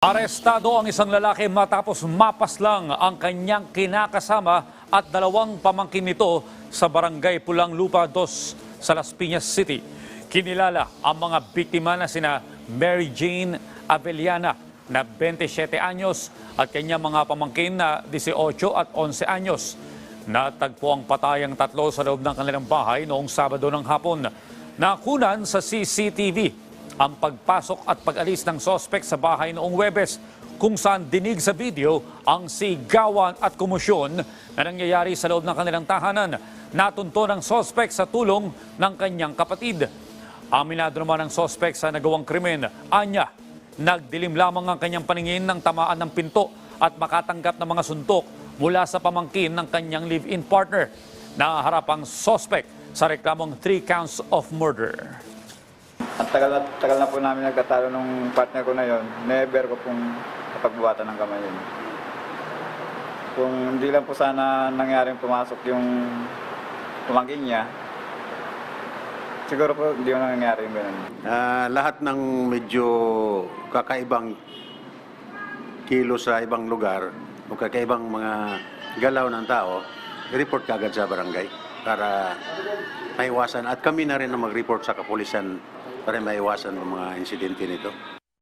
Arestado ang isang lalaki matapos mapaslang ang kanyang kinakasama at dalawang pamangkin nito sa barangay Pulang Lupa 2 sa Las Piñas City. Kinilala ang mga biktima na sina Mary Jane Avellana na 27 anyos at kanyang mga pamangkin na 18 at 11 anyos. Natagpo ang patayang tatlo sa loob ng kanilang bahay noong Sabado ng hapon. Nakunan sa CCTV ang pagpasok at pag-alis ng sospek sa bahay noong Webes kung saan dinig sa video ang sigawan at kumusyon na nangyayari sa loob ng kanilang tahanan. Natunto ng sospek sa tulong ng kanyang kapatid. Aminado naman ang sospek sa nagawang krimen. Anya, nagdilim lamang ang kanyang paningin ng tamaan ng pinto at makatanggap ng mga suntok mula sa pamangkin ng kanyang live-in partner. Naharap ang sospek sa reklamong three counts of murder. Ang tagal tagal na po namin nagtatalo nung partner ko na yon. Never ko pong napagbuwatan ng kamay yun. Kung hindi lang po sana nangyaring pumasok yung pumangkin niya, siguro po hindi mo nangyari yung ganun. Ah, lahat ng medyo kakaibang kilo sa ibang lugar o kakaibang mga galaw ng tao, report kagad sa barangay para maiwasan. At kami na rin ang mag-report sa kapulisan para maiwasan ang mga insidente nito.